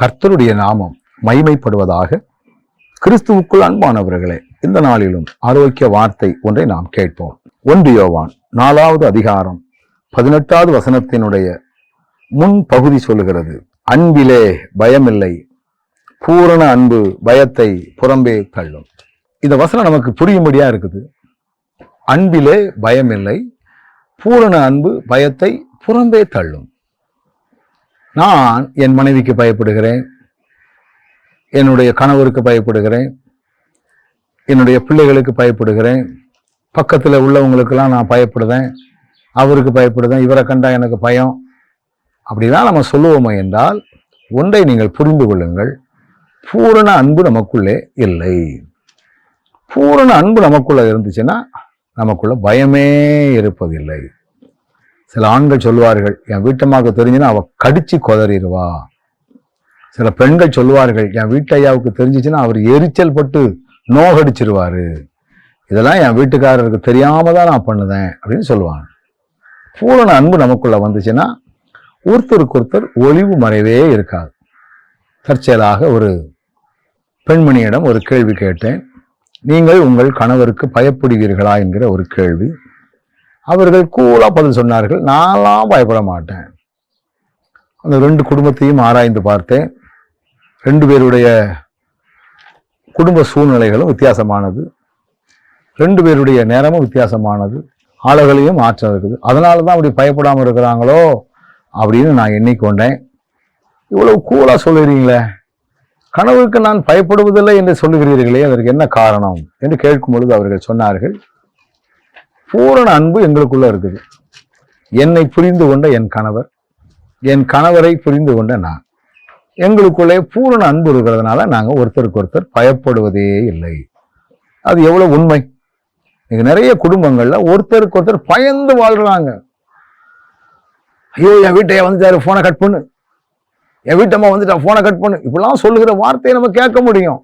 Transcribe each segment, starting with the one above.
கர்த்தருடைய நாமம் மைமைப்படுவதாக கிறிஸ்துவுக்குள் அன்பானவர்களே இந்த நாளிலும் ஆரோக்கிய வார்த்தை ஒன்றை நாம் கேட்போம். ஒன்று யோவான் நாலாவது அதிகாரம் பதினெட்டாவது வசனத்தினுடைய முன் பகுதி சொல்லுகிறது அன்பிலே பயமில்லை பூரண அன்பு பயத்தை புறம்பே தள்ளும். இந்த வசனம் நமக்கு புரியும்படியா இருக்குது அன்பிலே பயமில்லை பூரண அன்பு பயத்தை புறம்பே தள்ளும். நான் என் மனைவிக்கு பயப்படுகிறேன். என்னுடைய கணவருக்கு பயப்படுகிறேன். என்னுடைய பிள்ளைகளுக்கு பயப்படுகிறேன். பக்கத்தில் உள்ளவங்களுக்கெல்லாம் நான் பயப்படுதேன் அவருக்கு பயப்படுதேன் இவரை கண்டா எனக்கு பயம். அப்படிதான் நம்ம சொல்லுவோமே என்றால் ஒன்றை நீங்கள் புரிந்து கொள்ளுங்கள். பூரண அன்பு நமக்குள்ளே இல்லை. பூரண அன்பு நமக்குள்ளே இருந்துச்சுன்னா நமக்குள்ள பயமே இருப்பதில்லை. சில ஆண்கள் சொல்வார்கள் என் வீட்டம்மாவுக்கு தெரிஞ்சுன்னா அவள் கடிச்சு கொதறிடுவா. சில பெண்கள் சொல்லுவார்கள் என் வீட்டையாவுக்கு தெரிஞ்சிச்சுன்னா அவர் எரிச்சல் பட்டு நோகடிச்சிருவாரு. இதெல்லாம் என் வீட்டுக்காரருக்கு தெரியாம தான் நான் பண்ணுதேன் அப்படின்னு சொல்லுவாங்க. பூரண அன்பு நமக்குள்ள வந்துச்சுன்னா ஒருத்தருக்கு ஒருத்தர் ஒளிவு மறைவே இருக்காது. தற்செயலாக ஒரு பெண்மணியிடம் ஒரு கேள்வி கேட்டேன். நீங்கள் உங்கள் கணவருக்கு பயப்படுவீர்களா? என்கிற ஒரு கேள்வி. அவர்கள் கூலா பதில் சொன்னார்கள். நான்லாம் பயப்பட மாட்டேன். அந்த ரெண்டு குடும்பத்தையும் ஆராய்ந்து பார்த்தேன். ரெண்டு பேருடைய குடும்ப சூழ்நிலைகளும் வித்தியாசமானது. ரெண்டு பேருடைய நேரமும் வித்தியாசமானது. ஆளுகளையும் மாற்றம் இருக்குது. அதனால தான் அப்படி பயப்படாமல் இருக்கிறாங்களோ அப்படின்னு நான் எண்ணிக்கொண்டேன். இவ்வளவு கூலாக சொல்லுறீங்களே கனவுக்கு நான் பயப்படுவதில்லை என்று சொல்லுகிறீர்களே அதற்கு என்ன காரணம் என்று கேட்கும் பொழுது அவர்கள் சொன்னார்கள் பூரண அன்பு எங்களுக்குள்ள இருக்குது. என்னை புரிந்து கொண்ட என் கணவர் என் கணவரை புரிந்து கொண்ட நான். எங்களுக்குள்ளே பூரண அன்பு இருக்கிறதுனால நாங்கள் ஒருத்தருக்கு ஒருத்தர் பயப்படுவதே இல்லை. அது எவ்வளோ உண்மை? இங்கே நிறைய குடும்பங்களில் ஒருத்தருக்கு ஒருத்தர் பயந்து வாழ்கிறாங்க ஐயோ என் வீட்டையே வந்துட்டாரு ஃபோனை கட் பண்ணு. என் வீட்டம்மா வந்துட்டா ஃபோனை கட் பண்ணு. இப்படிலாம் சொல்லுகிற வார்த்தையை நம்ம கேட்க முடியும்.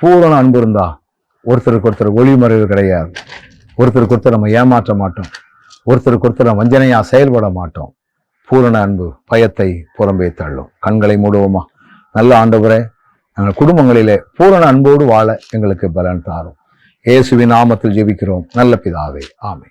பூரண அன்பு இருந்தா ஒருத்தருக்கு ஒருத்தர் ஒளிமறைவு கிடையாது. ஒருத்தருக்கு ஒருத்தர் நம்ம ஏமாற்ற மாட்டோம். ஒருத்தருக்கு ஒருத்தர் வஞ்சனையாக செயல்பட மாட்டோம். பூரண அன்பு பயத்தை புறம்பே தள்ளும். கண்களை மூடுவோமா? நல்ல ஆண்டவரே நாங்கள் குடும்பங்களிலே பூரண அன்போடு வாழ எங்களுக்கு பலன் தாரும். இயேசுவின் நாமத்தில் ஜெபிக்கிறோம். நல்ல பிதாவே ஆமை